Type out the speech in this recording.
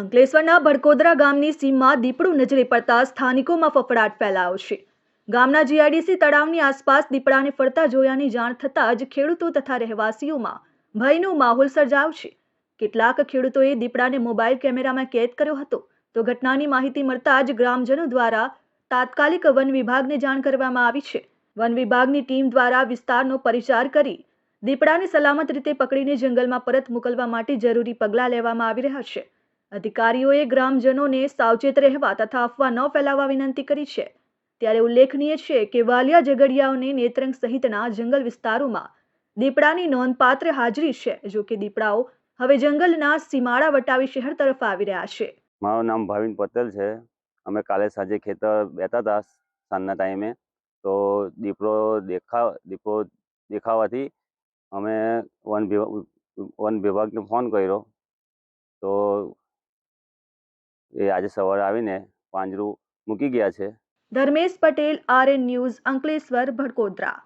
અંકલેશ્વરના ભડકોદરા ગામની સીમમાં દીપડું નજરે પડતા સ્થાનિકોમાં ફફડાટ ફેલાયો છે. ગામના જીઆઈડીસી તળાવની આસપાસ દીપડાને ફરતા જોયાની જાણ થતાં જ ખેડૂતો તથા રહેવાસીઓમાં ભયનો માહોલ સર્જાયો છે. કેટલાક ખેડૂતોએ દીપડાને મોબાઈલ કેમેરામાં કેદ કર્યો હતો. તો ઘટનાની માહિતી મળતા જ ગ્રામજનો દ્વારા તાત્કાલિક વન વિભાગને જાણ કરવામાં આવી છે. વન વિભાગની ટીમ દ્વારા વિસ્તારનો પરિચાર કરી દીપડાને સલામત રીતે પકડીને જંગલમાં પરત મોકલવા માટે જરૂરી પગલાં લેવામાં આવી રહ્યા છે. અધિકારીઓએ ગ્રામજનોને સાવચેત રહેવા તથા અફવા ન ફેલાવવા વિનંતી કરી છે. ત્યારે ઉલ્લેખનીય છે કે વાલિયા ઝઘડિયાઓને નેત્રંગ સહિતના જંગલ વિસ્તારોમાં દીપડાની નોંધપાત્ર હાજરી છે, જો કે દીપડાઓ હવે જંગલના સીમાડા વટાવી શહેર તરફ આવી રહ્યા છે. મારું નામ ભાવિન પટેલ છે. અમે કાલે સાંજે ખેતર બેઠા હતા સાંજના ટાઈમે. તો દીપડો દેખા દીપડો દેખાવાથી અમે વન વિભાગ વન વિભાગને ફોન કર્યો. તો એ આજે સવારે આવીને પાંજરું મૂકી ગયા છે. Dharmesh Patel RN news Ankleshwar Bhadkodara.